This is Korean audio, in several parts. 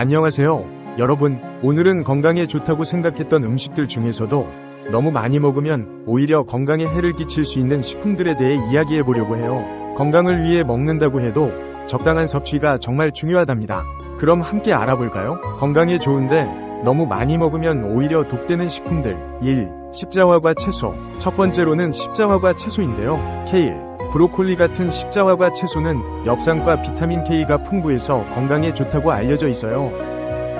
안녕하세요. 여러분, 오늘은 건강에 좋다고 생각했던 음식들 중에서도 너무 많이 먹으면 오히려 건강에 해를 끼칠 수 있는 식품들에 대해 이야기해 보려고 해요. 건강을 위해 먹는다고 해도 적당한 섭취가 정말 중요하답니다. 그럼 함께 알아볼까요? 건강에 좋은데 너무 많이 먹으면 오히려 독되는 식품들. 1. 십자화과 채소. 첫 번째로는 십자화과 채소인데요. 케일, 브로콜리 같은 십자화과 채소는 엽산과 비타민 K가 풍부해서 건강에 좋다고 알려져 있어요.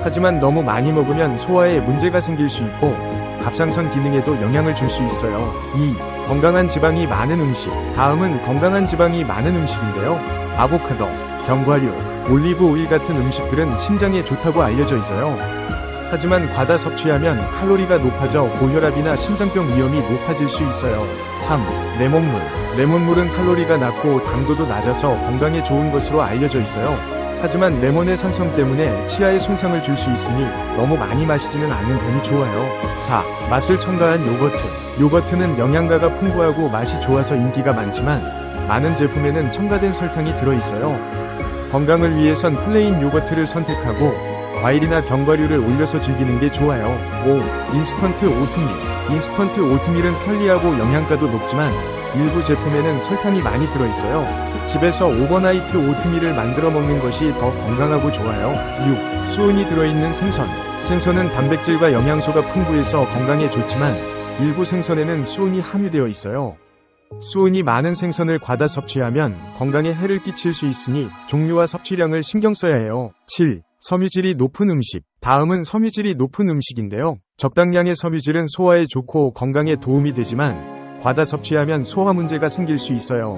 하지만 너무 많이 먹으면 소화에 문제가 생길 수 있고 갑상선 기능에도 영향을 줄 수 있어요. 2. 건강한 지방이 많은 음식. 다음은 건강한 지방이 많은 음식인데요. 아보카도, 견과류, 올리브 오일 같은 음식들은 신장에 좋다고 알려져 있어요. 하지만 과다 섭취하면 칼로리가 높아져 고혈압이나 심장병 위험이 높아질 수 있어요. 3. 레몬물. 레몬물은 칼로리가 낮고 당도도 낮아서 건강에 좋은 것으로 알려져 있어요. 하지만 레몬의 산성 때문에 치아에 손상을 줄 수 있으니 너무 많이 마시지는 않는 편이 좋아요. 4. 맛을 첨가한 요거트. 요거트는 영양가가 풍부하고 맛이 좋아서 인기가 많지만 많은 제품에는 첨가된 설탕이 들어있어요. 건강을 위해선 플레인 요거트를 선택하고 과일이나 견과류를 올려서 즐기는 게 좋아요. 5. 인스턴트 오트밀. 인스턴트 오트밀은 편리하고 영양가도 높지만 일부 제품에는 설탕이 많이 들어있어요. 집에서 오버나이트 오트밀을 만들어 먹는 것이 더 건강하고 좋아요. 6. 수은이 들어있는 생선. 생선은 단백질과 영양소가 풍부해서 건강에 좋지만 일부 생선에는 수은이 함유되어 있어요. 수은이 많은 생선을 과다 섭취하면 건강에 해를 끼칠 수 있으니 종류와 섭취량을 신경 써야 해요. 7. 섬유질이 높은 음식. 다음은 섬유질이 높은 음식인데요. 적당량의 섬유질은 소화에 좋고 건강에 도움이 되지만 과다 섭취하면 소화 문제가 생길 수 있어요.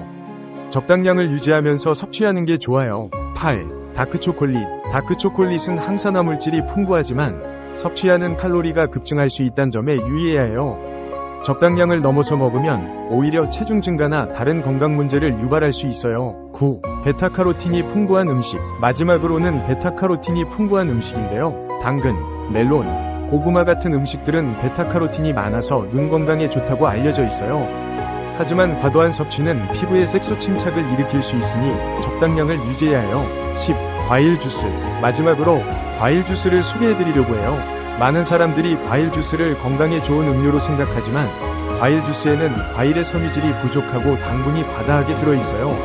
적당량을 유지하면서 섭취하는 게 좋아요. 8. 다크초콜릿. 다크초콜릿은 항산화 물질이 풍부하지만 섭취하는 칼로리가 급증할 수 있다는 점에 유의해야 해요. 적당량을 넘어서 먹으면 오히려 체중 증가나 다른 건강 문제를 유발할 수 있어요. 9. 베타카로틴이 풍부한 음식. 마지막으로는 베타카로틴이 풍부한 음식인데요. 당근, 멜론, 고구마 같은 음식들은 베타카로틴이 많아서 눈 건강에 좋다고 알려져 있어요. 하지만 과도한 섭취는 피부에 색소 침착을 일으킬 수 있으니 적당량을 유지해야 해요. 10. 과일 주스. 마지막으로 과일 주스를 소개해 드리려고 해요. 많은 사람들이 과일 주스를 건강에 좋은 음료로 생각하지만 과일 주스에는 과일의 섬유질이 부족하고 당분이 과다하게 들어있어요.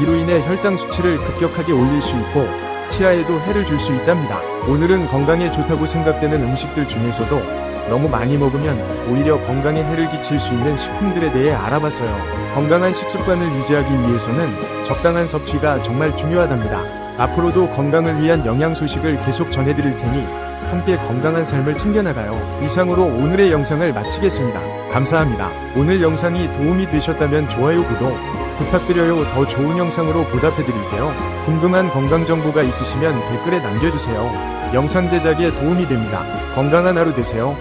이로 인해 혈당 수치를 급격하게 올릴 수 있고 치아에도 해를 줄 수 있답니다. 오늘은 건강에 좋다고 생각되는 음식들 중에서도 너무 많이 먹으면 오히려 건강에 해를 끼칠 수 있는 식품들에 대해 알아봤어요. 건강한 식습관을 유지하기 위해서는 적당한 섭취가 정말 중요하답니다. 앞으로도 건강을 위한 영양 소식을 계속 전해드릴 테니 함께 건강한 삶을 챙겨나가요. 이상으로 오늘의 영상을 마치겠습니다. 감사합니다. 오늘 영상이 도움이 되셨다면 좋아요, 구독 부탁드려요. 더 좋은 영상으로 보답해드릴게요. 궁금한 건강 정보가 있으시면 댓글에 남겨주세요. 영상 제작에 도움이 됩니다. 건강한 하루 되세요.